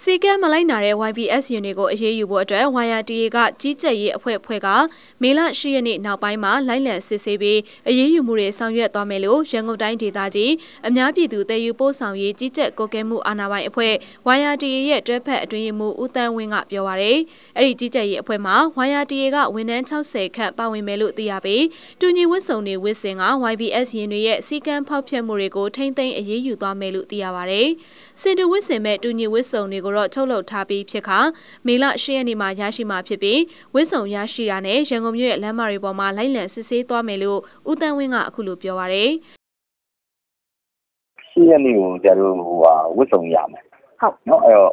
စီကံမလိုက်နာတဲ့ YBS ယူနီကိုအရေးယူဖို့အတွက် YRTA ကကြီးကြပ်ရေးအဖွဲ့ဖွဲ့ကမေလ10ရက်နေ့နောက်ပိုင်းမှာလိုက်လံစစ်ဆေးပြီးအရေးယူမှုတွေဆောင်ရွက်သွားမယ်လို့ရန်ကုန်တိုင်းဒေသကြီးအများပြည်သူတည်ယူပို့ဆောင်ရေးကြီးကြပ်ကွပ်ကဲမှုအာဏာပိုင်အဖွဲ့ YRTA ရဲ့တွဲဖက်အတွင်းမှုဦးတန်းဝင်းကပြောပါရယ်အဲ့ဒီကြီးကြပ်ရေးအဖွဲ့မှာ YRTA ကဝန်ထမ်း60ခန့်ပါဝင်မယ်လို့သိရပြီးတူညီဝတ်စုံတွေဝတ်ဆင်က YBS ရင်တွေရဲ့စီကံဖောက်ဖျက်မှုတွေကိုထိမ့်သိမ်းအရေးယူသွားမယ်လို့သိရပါရယ်စင်တူဝတ်ဆင်မဲ့တူညီဝတ်စုံတွေတွေကိုတော့ထုတ်လုပ်ထားပြီးဖြစ်ခါမေလ၈ရက်နေ့မှာရရှိမှာဖြစ်ပြီးဝစ်စုံရရှိတာနဲ့ရန်ကုန်မြို့ရဲ့လမ်းမတွေပေါ်မှာလိုက်လံစစ်ဆေးသွားမယ်လို့ဦးတန်းဝင်းကအခုလိုပြောပါရယ်။၈ရက်နေ့ကိုကျတော့ဟိုဟာဝစ်စုံရမယ်။ဟုတ်နော်အဲ့တော့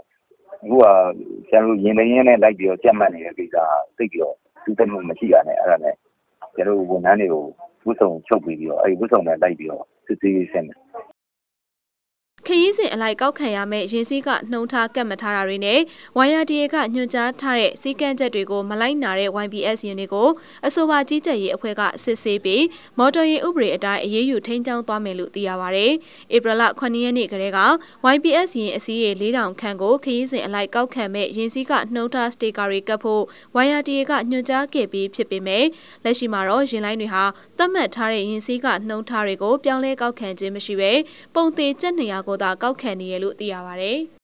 အခုကကျန်လို့ရင်တရင်နဲ့လိုက်ပြီးတော့ကြက်မှတ်နေတဲ့ကိစ္စသိပြီးတော့သူတက်မှုမရှိရနဲ့အဲ့ဒါနဲ့ကျန်လို့ဝန်ထမ်းတွေကိုဝှစ်ဆောင်ချုပ်ပြီးပြီးတော့အဲ့ဝှစ်ဆောင်နဲ့လိုက်ပြီးတော့စစ်ဆေးရေးဆင်းတယ် ခရီးစဉ်အလိုက်ကောက်ခံရမယ့်ရင်းစည်းကနှုံထားကတ်မထားတာတွေနဲ့ YRDA ကညွှန်ကြားထားတဲ့စီကံချက်တွေကိုမလိုက်နာတဲ့ YBS ယူနစ်ကိုအဆိုပါကြီးကြပ်ရေးအဖွဲ့ကစစ်ဆေးပြီးမော်တော်ယာဉ်ဥပဒေအတိုင်းအရေးယူထိန်းကျောင်းသွားမယ်လို့သိရပါဗျ။ဧပြီလ9ရက်နေ့ကတည်းက YBS ရင်အစည်းအဝေး4000ခန့်ကိုခရီးစဉ်အလိုက်ကောက်ခံမဲ့ရင်းစည်းကနှုံထားစတေကာတွေကပ်ဖို့ YRDA ကညွှန်ကြားခဲ့ပြီးဖြစ်ပေမဲ့လက်ရှိမှာတော့ရင်လိုင်းတွေဟာသတ်မှတ်ထားတဲ့ရင်းစည်းကနှုံထားတွေကိုပြောင်းလဲကောက်ခံခြင်းမရှိဘဲပုံသေးကျက်နေရကိုသာကောက်ခံနေရလို့သိရပါဗျ။